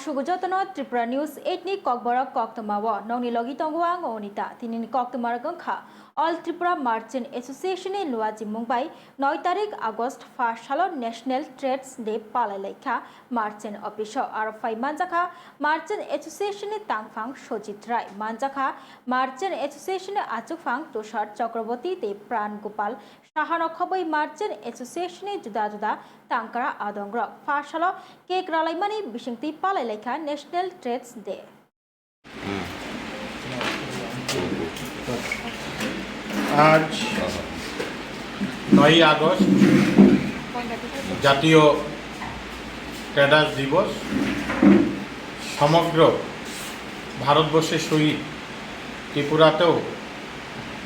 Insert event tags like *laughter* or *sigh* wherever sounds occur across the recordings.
Lam sugujotano Tripura News 8 ni kokbora koktamawa nongni logi tongwa ngonita tinini koktamar gangkha All Tripura Merchant Association এ লোয়াজি মুম্বাই নয় তারিখ August first সালো national trades day পালাই লাইখা merchant office আর ফাই মানজাখা। Merchant এসোসিয়েশনে তাংফাং সজিত রায় মানজাখা। মার্চেন্ট এসোসিয়েশনে আচুকফাং তুষার চক্রবর্তী তে প্রাণ গোপাল সাহান খবৈ মার্চেন্ট এসোসিয়েশনে জুদা জুদা তাংকারা আদংগ্র ফার্স্ট সালো কেক রালাইমানি বিশিংতি পালাই লাইখা ন্যাশনাল ট্রেডস ডে। আজ নয়ই আগস্ট, জাতীয় ট্রেডার্স দিবস। সমগ্র ভারতবর্ষের সহিত ত্রিপুরাতেও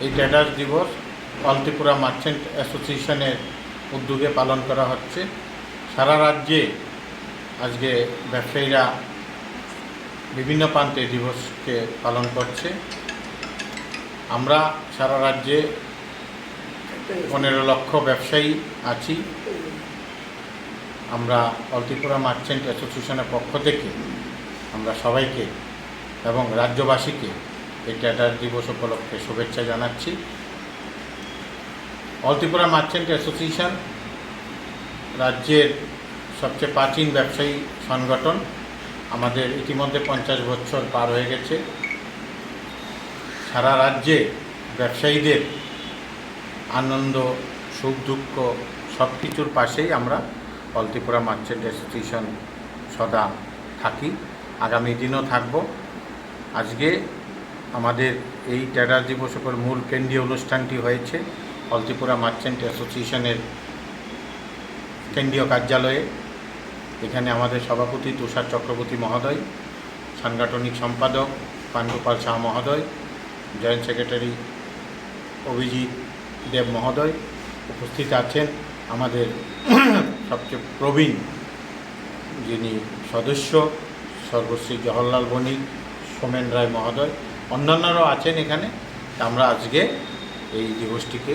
এই ট্রেডার্স দিবস অল ত্রিপুরা মার্চেন্ট অ্যাসোসিয়েশনের উদ্যোগে পালন করা হচ্ছে। সারা রাজ্যে আজকে ব্যবসায়ীরা বিভিন্ন প্রান্তে দিবসকে পালন করছে। আমরা সারা রাজ্যে পনেরো লক্ষ ব্যবসায়ী আছি। আমরা অলত্রিপুরা মার্চেন্ট অ্যাসোসিয়েশনের পক্ষ থেকে আমরা সবাইকে এবং রাজ্যবাসীকে এই ট্রেডার দিবস উপলক্ষে শুভেচ্ছা জানাচ্ছি। অলত্রিপুরা মার্চেন্ট অ্যাসোসিয়েশন রাজ্যের সবচেয়ে প্রাচীন ব্যবসায়ী সংগঠন। আমাদের ইতিমধ্যে পঞ্চাশ বছর পার হয়ে গেছে। সারা রাজ্যে ব্যবসায়ীদের আনন্দ, সুখ, দুঃখ সব কিছুর পাশেই আমরা অলত্রিপুরা মার্চেন্ট অ্যাসোসিয়েশন সদা থাকি। আগামী দিনও থাকব। আজকে আমাদের এই ট্রেডার দিবস উপর মূল কেন্দ্রীয় অনুষ্ঠানটি হয়েছে অলত্রিপুরা মার্চেন্ট অ্যাসোসিয়েশনের কেন্দ্রীয় কার্যালয়ে। এখানে আমাদের সভাপতি তুষার চক্রবর্তী মহোদয়, সাংগঠনিক সম্পাদক পাণ্ডুপাল শাহ মহোদয় জয়েন্ট সেক্রেটারি অভিজিৎ দেব মহোদয় উপস্থিত আছেন আমাদের *clears throat* সবচেয়ে প্রবীণ যিনি সদস্য সর্বশ্রী জওহরলাল বণিক সোমেন রায় মহোদয় অন্যান্যরাও আছেন এখানে। আমরা আজকে এই দিবসটিকে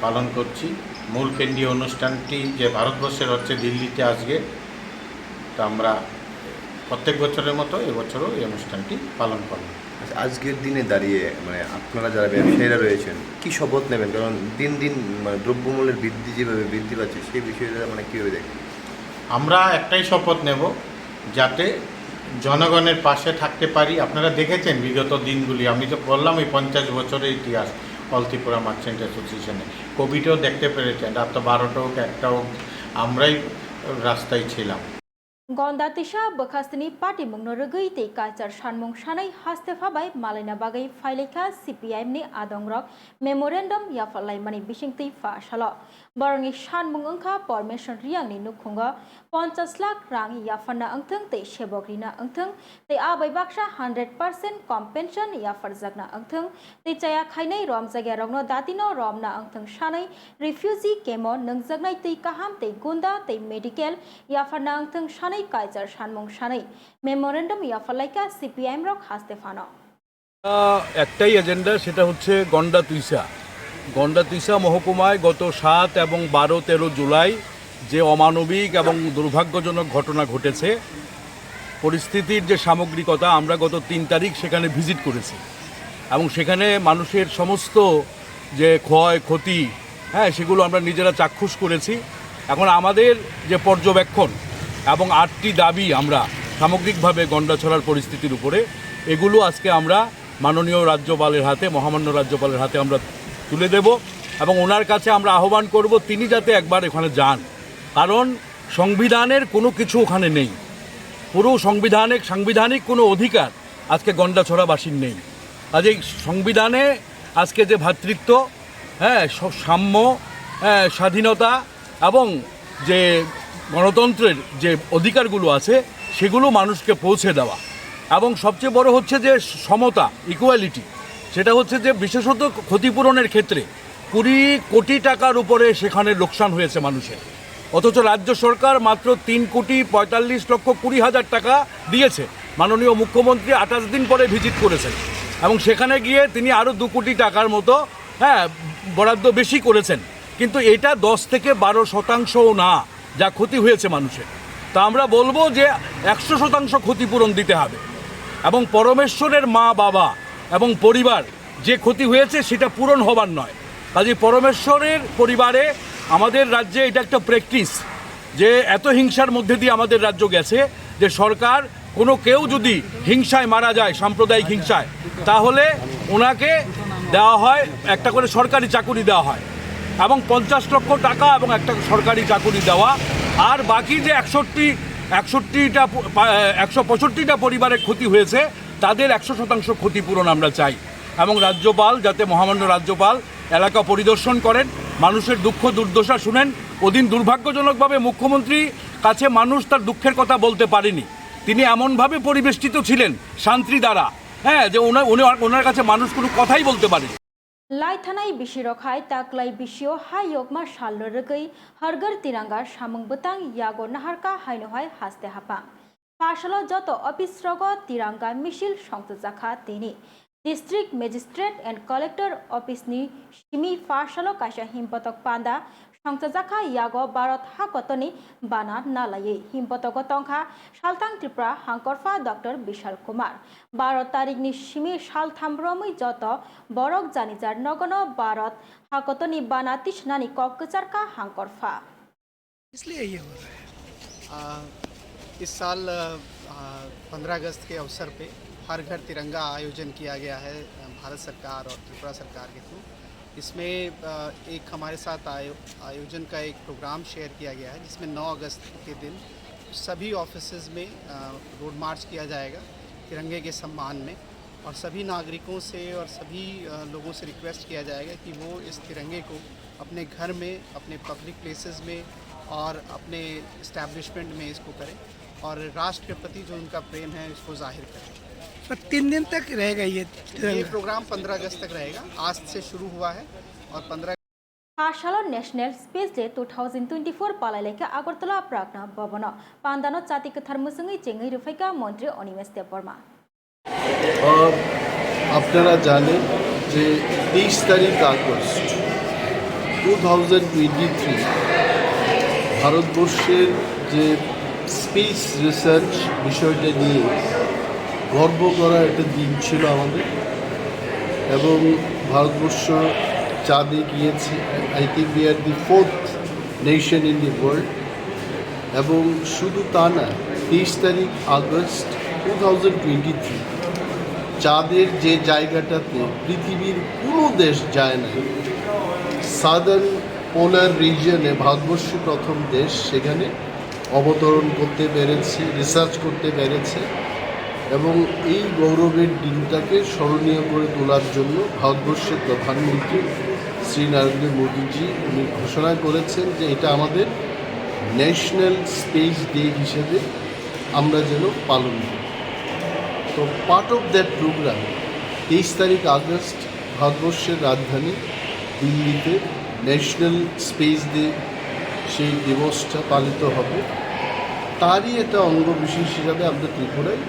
পালন করছি। মূল কেন্দ্রীয় অনুষ্ঠানটি যে ভারতবর্ষের হচ্ছে দিল্লিতে আজকে তা আমরা প্রত্যেক বছরের মতো এবছরও এই অনুষ্ঠানটি পালন আচ্ছা, আজকের দিনে দাঁড়িয়ে মানে আপনারা যারা ব্যবসায়ীরা রয়েছেন, কি শপথ নেবেন? কারণ দিন দিন মানে দ্রব্যমূল্যের বৃদ্ধি যেভাবে বৃদ্ধি পাচ্ছে, সেই বিষয়টা মানে কীভাবে দেখেন আমরা একটাই শপথ নেব, যাতে জনগণের পাশে থাকতে পারি। আপনারা দেখেছেন বিগত দিনগুলি, আমি তো বললাম এই পঞ্চাশ বছরের ইতিহাস অলত্রিপুরা মার্চেন্ট অ্যাসোসিয়েশনে। কোভিডেও দেখতে পেরেছেন, রাত বারোটা হোক, একটা হোক, আমরাই রাস্তায় ছিলাম। গন্ডা তিসা বখাস্তনি, পাটি মুংনো রগই তে কাচার সানমুং সানাই, হাস্তে ফাবাই মালাইনা বাগাই, ফাইলেখা, সিপিআইএম ni বিশিং memorandum ফা mani bisingti fa shalo barangni sanmung angkha permission riang ni nukhunga 50 lakh rang yafana angthang te shebokrina angthang te abai baksa 100% compensation yafarjakna angthang te chaya khainai rom jagya rongno datino romna angthang sanai refugee kemo nangjaknai te kaham te gunda te medical yafana angthang sanai কাইজার সানমং সানাই memorandum ইয়াফালাইকা CPIM রক হাসতে ফানো একটাই agenda সেটা হচ্ছে গন্ডা তুইসা গন্ডা তুইসা মহকুমায় গত সাত এবং বারো, তেরো জুলাই যে অমানবিক এবং দুর্ভাগ্যজনক ঘটনা ঘটেছে, পরিস্থিতির যে সামগ্রিকতা আমরা গত তিন তারিখ সেখানে ভিজিট করেছি। এবং সেখানে মানুষের সমস্ত যে ক্ষয়, ক্ষতি হ্যাঁ সেগুলো আমরা নিজেরা চাক্ষুষ করেছি। এখন আমাদের যে পর্যবেক্ষণ এবং আটটি দাবি আমরা সামগ্রিকভাবে গন্ডাছড়ার পরিস্থিতির উপরে, এগুলো আজকে আমরা মাননীয় রাজ্যপালের হাতে, মহামান্য রাজ্যপালের হাতে আমরা তুলে দেব এবং ওনার কাছে আমরা আহ্বান করব তিনি যাতে একবার এখানে যান। কারণ সংবিধানের কোনো কিছু ওখানে নেই। পুরো সংবিধানিক সাংবিধানিক কোনো অধিকার আজকে গন্ডাছড়াবাসীর নেই। কাজে সংবিধানে আজকে যে ভ্রাতৃত্ব হ্যাঁ সাম্য হ্যাঁ, স্বাধীনতা এবং যে গণতন্ত্রের যে অধিকারগুলো আছে সেগুলো মানুষকে পৌঁছে দেওয়া। এবং সবচেয়ে বড় হচ্ছে যে সমতা ইকুয়ালিটি সেটা হচ্ছে যে বিশেষত ক্ষতিপূরণের ক্ষেত্রে কুড়ি কোটি টাকার উপরে সেখানে লোকসান হয়েছে মানুষের। অথচ রাজ্য সরকার মাত্র তিন কোটি পঁয়তাল্লিশ লক্ষ কুড়ি হাজার টাকা দিয়েছে। মাননীয় মুখ্যমন্ত্রী আঠাশ দিন পরে ভিজিট করেছেন এবং সেখানে গিয়ে তিনি আরও দু কোটি টাকার মতো হ্যাঁ বরাদ্দ বেশি করেছেন। কিন্তু এটা দশ থেকে বারো শতাংশও না, যা ক্ষতি হয়েছে মানুষের। তা আমরা বলব যে একশো শতাংশ ক্ষতিপূরণ দিতে হবে। এবং পরমেশ্বরের মা বাবা এবং পরিবার যে ক্ষতি হয়েছে সেটা পূরণ হবার নয়। কাজে পরমেশ্বরের পরিবারে আমাদের রাজ্যে এটা একটা প্র্যাকটিস যে এত হিংসার মধ্যে দিয়ে আমাদের রাজ্য গেছে যে সরকার কোনো কেউ যদি হিংসায় মারা যায়, সাম্প্রদায়িক হিংসায়, তাহলে ওনাকে দেওয়া হয়, একটা করে সরকারি চাকুরি দেওয়া হয়। এবং পঞ্চাশ লক্ষ টাকা এবং একটা সরকারি চাকুরি দেওয়া। আর বাকি যে একষট্টি, একষট্টিটা একশো পঁয়ষট্টিটা পরিবারের ক্ষতি হয়েছে তাদের একশো শতাংশ ক্ষতিপূরণ আমরা চাই। এবং রাজ্যপাল, যাতে মহামান্য রাজ্যপাল এলাকা পরিদর্শন করেন, মানুষের দুঃখ, দুর্দশা শুনেন, ওদিন দুর্ভাগ্যজনকভাবে মুখ্যমন্ত্রী কাছে মানুষ তার দুঃখের কথা বলতে পারেনি। তিনি এমনভাবে পরিবেষ্টিত ছিলেন, শান্তি দ্বারা। হ্যাঁ যে ওনার ওনার কাছে মানুষ কোনো কথাই বলতে পারেনি। লাই থানায় বিশি রখাই তাক লাই ও হাই ইয়গমা শাল হরগর তিরাঙ্গার সামং বতাং, ইয়াগো নাহারকা হাইনো হাই হাসতে হাপাং। পাশালো যত অফিস রগ তিরাঙ্গা মিছিল সংযোজাখা তিনি district magistrate and collector অফিসনি Simi পাশালো কাইসা হিমপতক পান্দা সংযোজাখা YAG Bharat হাকতনি বানা নালায়ে হিমপতক তংখা সালতাং ত্রিপুরা হাঙ্করফা ডক্টর বিশাল কুমার বারো তারিখনি সিমি সালথামব্রমই যত বরক জানিজার নগন ভারত হাকতনি বানা তিসনানি ককচারকা হাঙ্করফা इसलिए ये हो रहा है आ, इस साल पंद्रह अगस्त के अवसर पे हर घर तिरंगा आयोजन किया गया है भारत सरकार और त्रिपुरा सरकार के थ्रू। इसमें एक हमारे साथ आयो, आयोजन का एक प्रोग्राम शेयर किया गया है जिसमें 9 अगस्त के दिन सभी ऑफिसेज में रोड मार्च किया जाएगा तिरंगे के सम्मान में। और सभी नागरिकों से और सभी लोगों से रिक्वेस्ट किया जाएगा कि वो इस तिरंगे को अपने घर में अपने पब्लिक प्लेसेस में और अपने इस्टेब्लिशमेंट में इसको करें। और राष्ट्र के प्रति जो उनका प्रेम है इसको जाहिर करें तो तीन दिन तक रहेगा ये ये तिरंगा प्रोग्राम 15 अगस्त तक रहेगा आज से शुरू हुआ है और 15 পাশালো national space day two thousand twenty four পালাইলেখা Agartala প্রাগনা ভবন পান্দানো জাতি কথার মুসুঙি চেঙ্গি রুফাইকা মন্ত্রী অনিমেষ দেব বর্মা আর আপনারা জানেন যে তেইশ তারিখ August two thousand twenty three ভারতবর্ষের যে স্পেস রিসার্চ বিষয়টা নিয়ে গর্ব করার একটা দিন ছিল আমাদের। এবং ভারতবর্ষ চাঁদে গিয়েছে। I think we are the fourth nation in the world এবং শুধু তা না, তেইশ তারিখ August two thousand twenty three চাঁদের যে জায়গাটাতে পৃথিবীর কোনো দেশ যায় না সাদার্ন পোলার রিজিয়নে ভারতবর্ষ প্রথম দেশ সেখানে অবতরণ করতে পেরেছে রিসার্চ করতে পেরেছে এবং এই গৌরবের দিনটাকে স্মরণীয় করে তোলার জন্য ভারতবর্ষের প্রধানমন্ত্রী শ্রী নরেন্দ্র মোদীজি উনি ঘোষণা করেছেন যে এটা আমাদের ন্যাশনাল স্পেস ডে হিসেবে আমরা যেন পালন করি। তো পার্ট অফ দ্যাট প্রোগ্রাম তেইশ তারিখ আগস্ট, ভারতবর্ষের রাজধানী দিল্লিতে ন্যাশনাল স্পেস ডে সেই দিবসটা পালিত হবে। তারই একটা অঙ্গ বিশেষ হিসাবে আমরা ত্রিপুরায়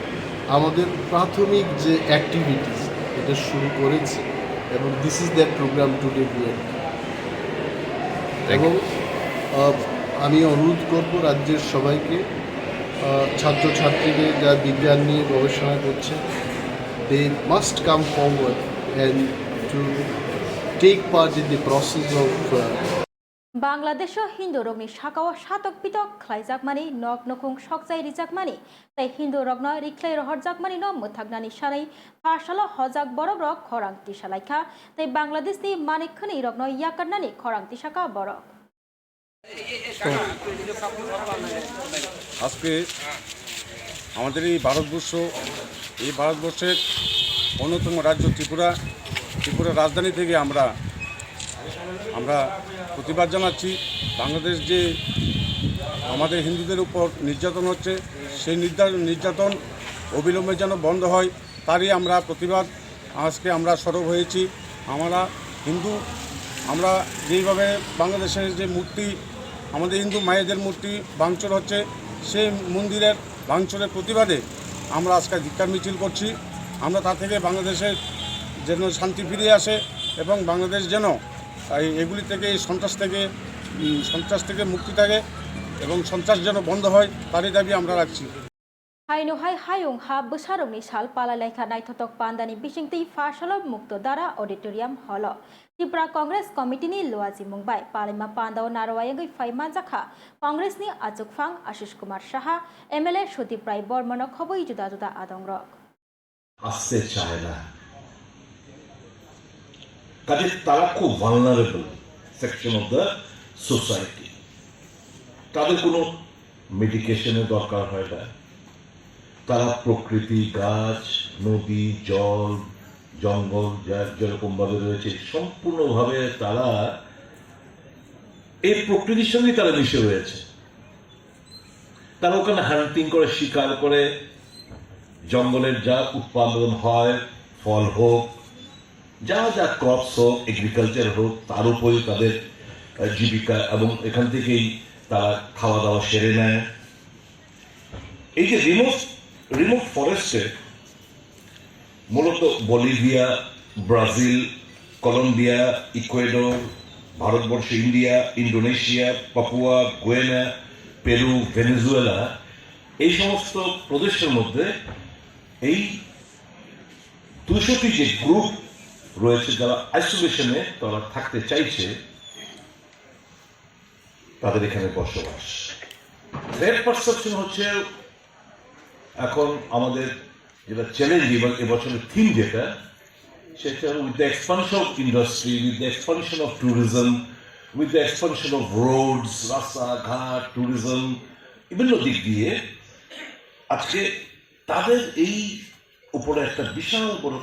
আমাদের প্রাথমিক যে অ্যাক্টিভিটিস এটা শুরু করেছি এবং this is that program today bear এবং আমি অনুরোধ করব রাজ্যের সবাইকে ছাত্রছাত্রীদের যারা বিজ্ঞান নিয়ে গবেষণা করছে they must come forward and to take part in the process of Bangladesh Hindu রগ্নি সাকাও সাতক পিতক খ্লাইজাকমানি নক নখুং সকজাই রিজাকমানি তাই হিন্দু রগ্ন রিখ্লাই রহরজাকমানি ন মুথাগনানি সারাই ফাশাল হজাক বরক রক, খরাং তিসালাইখা তাই বাংলাদেশনি মানিকখানি রগ্ন ইয়াকারনানি খরাং তিসাকা বরক আজকে আমাদের এই ভারতবর্ষ, এই ভারতবর্ষের অন্যতম রাজ্য ত্রিপুরা। ত্রিপুরা রাজধানী থেকে আমরা আমরা প্রতিবাদ জানাচ্ছি, বাংলাদেশ যে আমাদের হিন্দুদের উপর নির্যাতন হচ্ছে, সেই নির্যাতন নির্যাতন অবিলম্বে যেন বন্ধ হয়, তারই আমরা প্রতিবাদ। আজকে আমরা সরব হয়েছি। আমরা হিন্দু, আমরা যেইভাবে বাংলাদেশের যে মূর্তি, আমাদের হিন্দু মায়েদের মূর্তি ভাঙচুর হচ্ছে, সেই মন্দিরের ভাঙচুরের প্রতিবাদে আমরা আজকে ধিক্কার মিছিল করছি। আমরা তা থেকে বাংলাদেশের যেন শান্তি ফিরে আসে এবং বাংলাদেশ যেন এগুলি থেকে সন্ত্রাস থেকে সন্ত্রাস থেকে মুক্তি থাকে এবং সন্ত্রাস যেন বন্ধ হয় তারই দাবি আমরা রাখছি। হাইনোহাই হায়ুং হা বসারংনি সাল পালা লেখা নাইথতক পান্দানি বিশিংতি ফাশল মুক্ত দ্বারা অডিটোরিয়াম হল। ত্রিপুরা কংগ্রেস কমিটিনি লোয়াজি মুম্বাই পালিমা পান্দাও নারওয়ায়ঙ্গি ফাইমা জাখা কংগ্রেসনি আচুক ফাং আশিস কুমার সাহা এমএলএ সুদীপ রায় বর্মন খবই জুদা জুদা আদং রক। কাজে তারা খুব vulnerable section of the society তাদের কোনো মেডিকেশনের দরকার হয় না। তারা প্রকৃতি, গাছ, নদী, জল, জঙ্গল যা যেরকমভাবে রয়েছে, সম্পূর্ণভাবে তারা এই প্রকৃতির সঙ্গে তারা মিশে রয়েছে। তারা ওখানে হান্টিং করে, শিকার করে, জঙ্গলের যা উৎপাদন হয়, ফল হোক যা যা ক্রপস হোক এগ্রিকালচার হোক, তার উপরে তাদের জীবিকা এবং এখান থেকেই তারা খাওয়া দাওয়া সেরে নেয়। এই যে রিমোট রিমোট ফরেস্টে মূলত Bolivia, Brazil, Colombia, Ecuador, Bharatvarsha, India, Indonesia, Papua, Guyana, Peru, Venezuela, এই সমস্ত প্রদেশের মধ্যে এই দুশোটি যে গ্রুপ রয়েছে যারা আইসোলেশনে তারা থাকতে চাইছে, তাদের এখানে বসবাস। পারসেপশন হচ্ছে, এখন আমাদের যেটা চ্যালেঞ্জ এবং এবছরের থিম যেটা, সেটা with the expansion of industry with the expansion of tourism with the expansion of roads রাস্তাঘাট ট্যুরিজম বিভিন্ন দিক দিয়ে আজকে তাদের এই উপরে একটা বিশাল বড়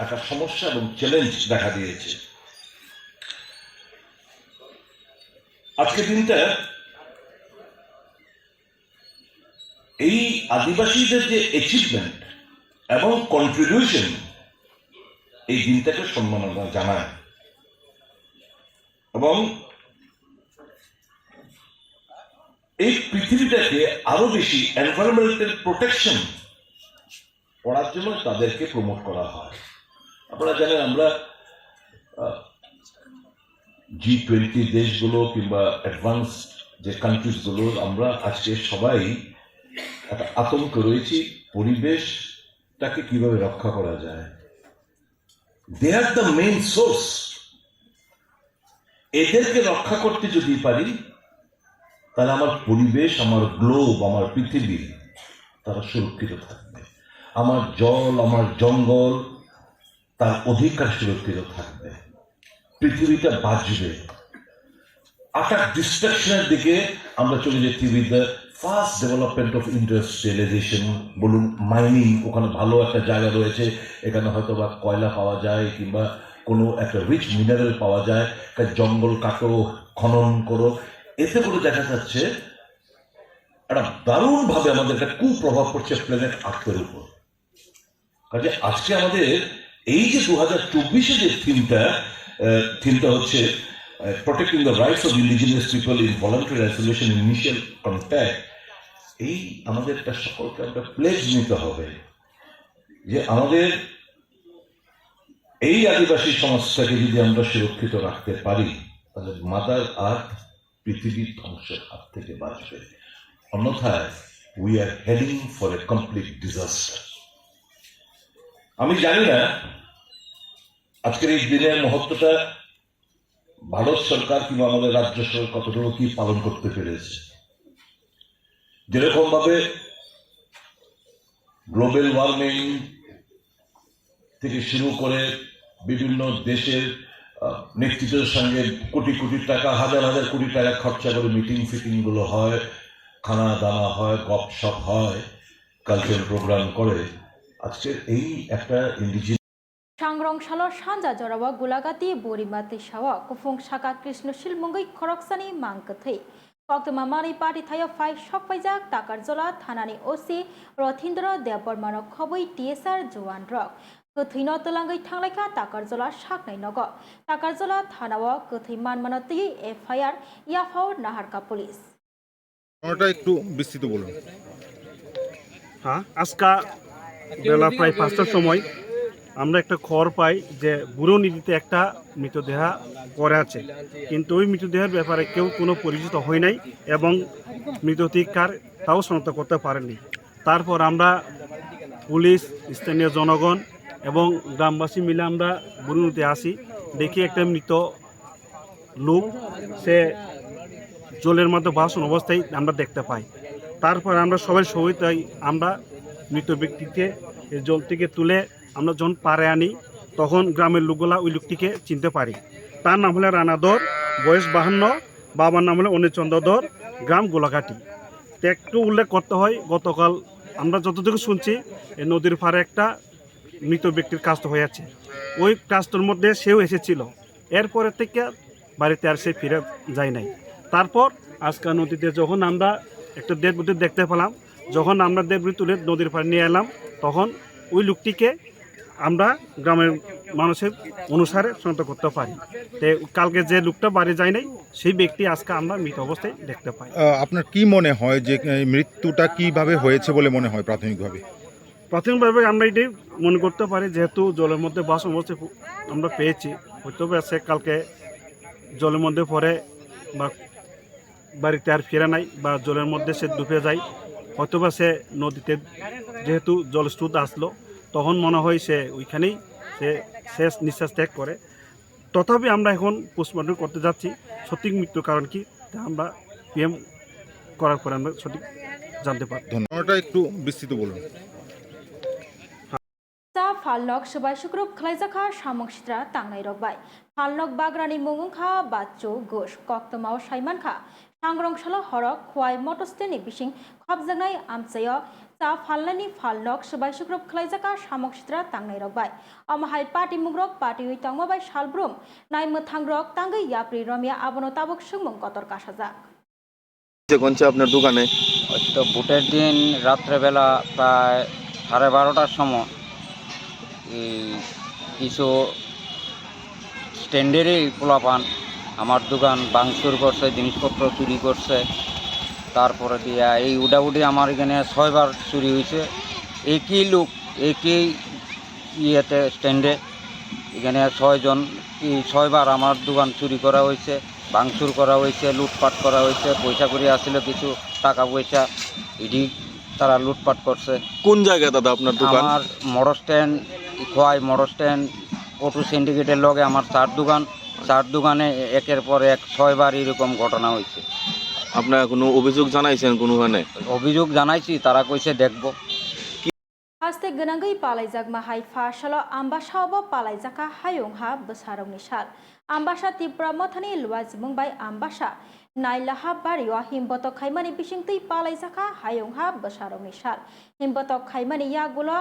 একটা সমস্যা এবং চ্যালেঞ্জ দেখা দিয়েছে। আজকের দিনটা এই আদিবাসীদের যে অ্যাচিভমেন্ট এবং কন্ট্রিবিউশন এই দিনটাকে সম্মাননা জানায়। এবং এই পৃথিবীটাকে আরও বেশি এনভায়রনমেন্টাল প্রোটেকশন করার জন্য তাদেরকে প্রমোট করা হয়। আপনারা জানেন আমরা জি টোয়েন্টি দেশগুলো কিংবা অ্যাডভান্স যে কান্ট্রিজগুলো আমরা আজকে সবাই একটা আতঙ্ক রয়েছি পরিবেশটাকে কীভাবে রক্ষা করা যায়। They are the main source এদেরকে রক্ষা করতে যদি পারি, তাহলে আমার পরিবেশ, আমার গ্লোব আমার পৃথিবী, তারা সুরক্ষিত থাকবে। আমার জল, আমার জঙ্গল, তার অধিকার সুরক্ষিত থাকবে। পৃথিবীটা বাঁচবে। আটাক ডিস্ট্রাকশনের দিকে আমরা চলে যাচ্ছি with the first development of industrialization বলুন মাইনিং ওখানে ভালো একটা জায়গা রয়েছে, এখানে হয়তো বা কয়লা পাওয়া যায়, কিংবা কোনো একটা রিচ মিনারেল পাওয়া যায়, একটা জঙ্গল কাটো, খনন করো। এতে করে দেখা যাচ্ছে, একটা দারুণভাবে আমাদের একটা কুপ্রভাব পড়ছে প্ল্যানেট আর্থের উপর। কাজে আজকে আমাদের এই যে দু হাজার চব্বিশে যে থিমটা থিমটা হচ্ছে protecting the rights of indigenous people in voluntary isolation initial contact এই আমাদের একটা সকলকে একটা প্লেজ নিতে হবে যে আমাদের এই আদিবাসী সমাজটাকে যদি আমরা সুরক্ষিত রাখতে পারি, তাহলে মাদার আর্থ পৃথিবীর ধ্বংসের হাত থেকে বাঁচবে। অন্যথায় we are heading for a complete disaster আমি জানি না, আজকের এই দিনের মহত্বটা ভারত সরকার কিংবা আমাদের রাজ্য সরকার কতটুকু কি পালন করতে পেরেছে। যেরকম ভাবে গ্লোবাল ওয়ার্মিং থেকে শুরু করে বিভিন্ন দেশের নেতৃত্বের সঙ্গে কোটি কোটি টাকা, হাজার হাজার কোটি টাকা খরচা করে মিটিং ফিটিংগুলো হয়, খানা দানা হয় গপ সপ হয় কালচারাল প্রোগ্রাম করে। আজকে এই একটা ইন্ডিজিন সাংরংশাল সাঞ্জা জরাব গোলাগাতি বরিমাতি সাওয়া কুফুং শাখা কৃষ্ণশীল মঙ্গই খরকসানি মাংকথৈ কক্তমা মানি পাটি থায় ফাই সকপাইজাক টাকার জলা থানানি ওসি রথীন্দ্র দেববর্মান খবই টিএসআর জওয়ান রক। কথৈ নতলাঙ্গই থাংলাইখা টাকার জলা সাকনাই নগ টাকার জলা থানাও কথৈ মানমানতি এফআইআর ইয়াফাও নাহারকা পুলিশ। একটু বিস্তৃত বলুন। হ্যাঁ? আজকা বেলা প্রায় পাঁচটার সময় আমরা একটা খবর পাই যে বুড়ো নদীতে একটা মৃতদেহ পড়ে আছে। কিন্তু ওই মৃতদেহের ব্যাপারে কেউ কোনো পরিচিত হয় নাই এবং মৃতদেহ কার তাও শনাক্ত করতে পারেনি তারপর আমরা পুলিশ, স্থানীয় জনগণ এবং গ্রামবাসী মিলে আমরা বুড়ো নদীতে আসি। দেখি একটা মৃত লোক, সে জলের মধ্যে ভাসন অবস্থায় আমরা দেখতে পাই। তারপর আমরা সবাই সহিতাই আমরা মৃত ব্যক্তিকে জল থেকে তুলে আমরা যখন পারে আনি, তখন গ্রামের লোকগুলা ওই লোকটিকে চিনতে পারি। তার নাম হলো রানাদর বয়স বাহান্ন, বাবার নাম হলো অনিচন্দ্রদর গ্রাম গোলাঘাটি। তো একটু উল্লেখ করতে হয়, গতকাল আমরা যতটুকু শুনছি, এই নদীর পাড়ে একটা মৃত ব্যক্তির কাজটা হয়ে আছে। ওই কাজটার মধ্যে সেও এসেছিল। এরপরে থেকে বাড়িতে আর সে ফিরে যায় নাই। তারপর আজকে নদীতে যখন আমরা একটা দেড় দেখতে পেলাম যখন আমরা দেড় তুলে নদীর পাড়ে নিয়ে এলাম তখন ওই লোকটিকে আমরা গ্রামের মানুষের অনুসারে শনাক্ত করতে পারি। তো কালকে যে লোকটা বাড়ি যায় নাই সেই ব্যক্তি আজকে আমরা মৃত অবস্থায় দেখতে পাই। আপনার কি মনে হয় যে মৃত্যুটা কীভাবে হয়েছে বলে মনে হয় প্রাথমিকভাবে? প্রাথমিকভাবে আমরা এটাই মনে করতে পারি যেহেতু জলের মধ্যে বাস অবস্থা আমরা পেয়েছি। হয়তো সে কালকে জলের মধ্যে পড়ে বা বাড়িতে আর ফিরে নাই বা জলের মধ্যে সে ডুবে যায়। হয়তোবা সে নদীতে যেহেতু জলস্রোত আসলো তখন মনে হয় সে ওইখানেই সে শেষ নিঃশ্বাস ত্যাগ করে। তথাপি আমরা এখন পোস্টমর্টম করতে যাচ্ছি। সঠিক মৃত্যুর কারণ কি তা আমরা পিএম করার পরে আমরা সঠিক জানতে পারি ঘটনাটা একটু বিস্তৃত বলুন। ফাল্লক সবাই শুক্রব খালাইজাখা সামংসিত্রা তাংনাই রকবাই ফাল্লক বাগরানী মঙ্গুং খা বাচ্চ ঘোষ কক্তমা ও সাইমান খা। सांग्रंसाला हरक खवाय मटस्टेनि बिसिं खबजांनाय आमचाय चा फालनानि फालनक सबाय सुक्रुप खलाइजाखा सामं सित्रा तांनाय रकबाय अमाहाय पार्टी मुग्रक पार्टी उइ तांमाबाय सालब्रुम नाय मोथांग्रक तांगै याप्रि रमिया आबनो ताबक सुंमं कतर कासाजाक কোনছে আপনার দোকানে তো ভোটের দিন রাত্রেবেলা প্রায় সাড়ে বারোটার সময় এই কিছু স্ট্যান্ডেরই পোলাপান আমার দোকান ভাঙচুর করছে জিনিসপত্র চুরি করছে। তারপরে দিয়া এই উডাউডি আমার এখানে ছয়বার চুরি হয়েছে। একই লোক একই ইয়েতে স্ট্যান্ডে এখানে ছয়জন এই ছয়বার আমার দোকান চুরি করা হয়েছে ভাঙচুর করা হয়েছে লুটপাট করা হয়েছে। পয়সা করে আসছিল কিছু টাকা পয়সা এটি তারা লুটপাট করছে। কোন জায়গায় দাদা আপনার আমার motor stand Khowai motor stand auto সিন্ডিকেটের লগে আমার চার দোকান। চার দোকানে একের পর এক ছয়বার এরকম ঘটনা হয়েছে। আপনারা কোনো অভিযোগ জানাইছেন কোনোখানে অভিযোগ জানাইছি তারা কইছে দেখব। হাস্তে গনাঙ্গই পালাইজাকমা হাই ফাশাল পালাই জাকা হায়ং হা বসারং সাল আম্বাসা ত্রিপুরা মথানি লুয়া জিমুং বাই আম্বাসা নাইলাহ বাড়িও হিমবত খাইমানি বিশিংতুই পালাই জাখা হায়ং হা বসার মিশাল হিমবত খাইমানি ইয়াগুলো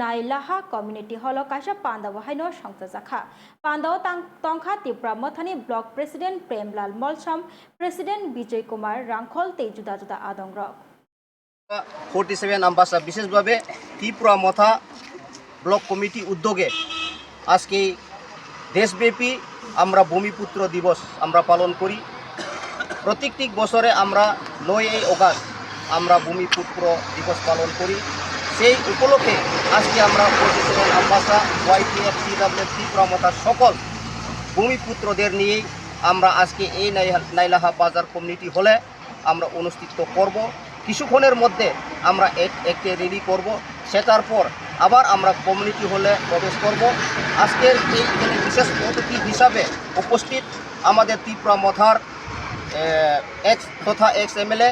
নাইলাহা কমিউনিটি হল কাইসা পান্ডাব হাইন সংস জাখা পান্ডাও তংখা Tipra মথানি block president Premlal Molsom president Bijoy Kumar Rangkhal তে জুদা জুদা আদং রক ফোরটি সেভেন আম্বাসা বিশেষভাবে তিপুরা মথা ব্লক কমিটি উদ্যোগে আজকে দেশব্যাপী আমরা ভূমিপুত্র দিবস আমরা পালন করি প্রত্যেকটি বছরে আমরা নয় এই অগাস্ট আমরা ভূমিপুত্র দিবস পালন করি। সেই উপলক্ষে আজকে আমরা seven Ambassa YPF CW Tripura মথার সকল ভূমিপুত্রদের নিয়েই আমরা আজকে এই নাই- নাইলাহা বাজার কমিউনিটি হলে আমরা অনুষ্ঠিত করব। কিছুক্ষণের মধ্যে আমরা এক- একটি রেডি করব। সেটার পর আবার আমরা কমিউনিটি হলে প্রবেশ করব। আজকের এই বিশেষ অতিথি হিসাবে উপস্থিত আমাদের ত্রিপুরা মথার এক্স তথা ex MLA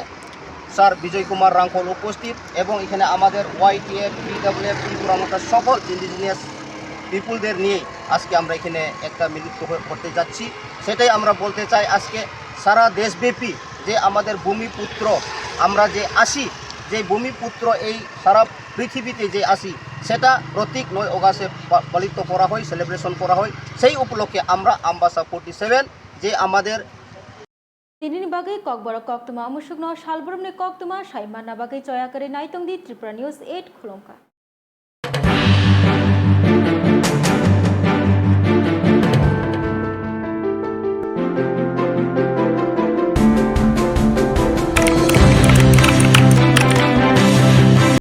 sir Bijoy Kumar Rangkhal উপস্থিত এবং এখানে আমাদের ওয়াইটিএফ পিডাব্লিউএফ ত্রিপুরা মথার সকল ইন্ডিজিনিয়াস পিপুলদের নিয়ে আজকে আমরা এখানে একটা মিলিত করতে যাচ্ছি। সেটাই আমরা বলতে চাই আজকে সারা দেশব্যাপী যে আমাদের ভূমিপুত্র, আমরা যে আসি, যে ভূমিপুত্র এই সারা পৃথিবীতে যে আসি, সেটা প্রতীক নয় অগাস্টে পা- পালিত করা হয় সেলিব্রেশন করা হয়। সেই উপলক্ষে আমরা আম্বাসা ফোর্টি সেভেন যে আমাদের Tinin bagai kokbor koktuma musukno salburumni koktuma saimana bagai coya kare naitong di Tripura News 8 khulongka.